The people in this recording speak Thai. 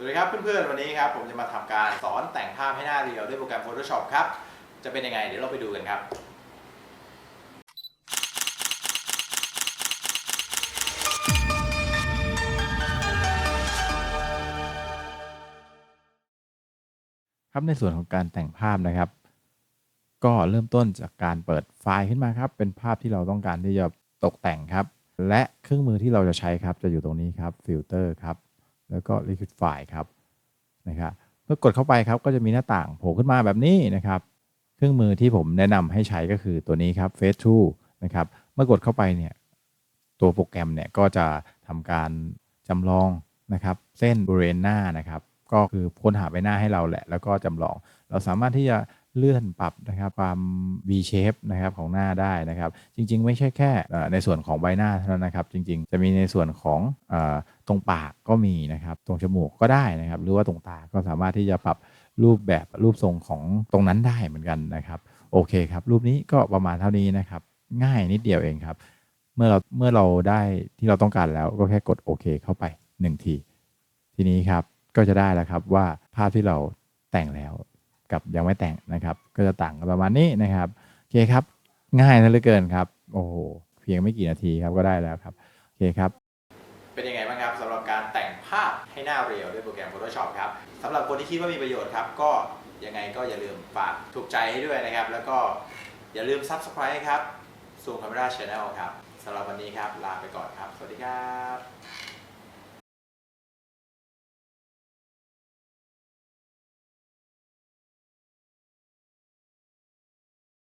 สวัสดีครับเพื่อนๆ วันนี้ครับผมจะมาทำการสอนแต่งภาพให้หน้าเรียวด้วยโปรแกรม Photoshop ครับ จะเป็นยังไงเดี๋ยวเราไปดูกันครับ ครับในส่วนของการแต่งภาพนะครับ ก็เริ่มต้นจากการเปิดไฟล์ขึ้นมาครับ เป็นภาพที่เราต้องการที่จะตกแต่งครับ และเครื่องมือที่เราจะใช้ครับจะอยู่ตรงนี้ครับฟิลเตอร์ครับ แล้วก็ Liquid File ครับนะครับเมื่อกดเข้าไปครับก็จะมีหน้าต่างโผล่ขึ้นมาแบบนี้นะครับ เครื่องมือที่ผมแนะนำให้ใช้ก็คือตัวนี้ครับ face two นะครับเมื่อกดเข้าไปเนี่ยตัวโปรแกรมเนี่ยก็จะทำการจำลองนะครับ เส้นบริเวณหน้านะครับ ก็คือค้นหาใบหน้าให้เราแหละ แล้วก็จำลอง เราสามารถที่จะเลื่อนปรับนะครับความ V shape นะครับของหน้าได้นะครับ จริง ๆ ไม่ใช่แค่ในส่วนของใบหน้าเท่านั้นนะครับ จริง ๆ จะมีในส่วนของอตรงปากก็มีนะครับ ตรงจมูกก็ได้นะครับ หรือว่าตรงตาก็สามารถที่จะปรับรูปแบบรูปทรงของตรงนั้นได้เหมือนกันนะครับ โอเคครับ รูปนี้ก็ประมาณเท่านี้นะครับ ง่ายนิดเดียวเองครับ เมื่อเราเมื่อเราได้ที่เราต้องการแล้วก็แค่กดโอเคเข้าไป 1 ที ทีนี้ครับ ก็จะได้แล้วครับว่าภาพที่เราแต่งแล้วกับยังไม่แต่งนะครับ ก็จะต่างกันประมาณนี้นะครับโอเคครับ ง่ายนะเหลือเกินครับ โอ้โหเพียงไม่กี่นาทีครับก็ได้แล้วครับโอเคครับ เป็นยังไงบ้างครับสำหรับการแต่งภาพให้หน้าเรียวด้วยโปรแกรม Photoshop ครับสำหรับคนที่คิดว่ามีประโยชน์ครับ ก็ยังไงก็อย่าลืมฝากถูกใจให้ด้วยนะครับ แล้วก็อย่าลืม Subscribe ครับซูมคาเมราช Channel ครับสำหรับวันนี้ครับ ลาไปก่อนครับ สวัสดีครับ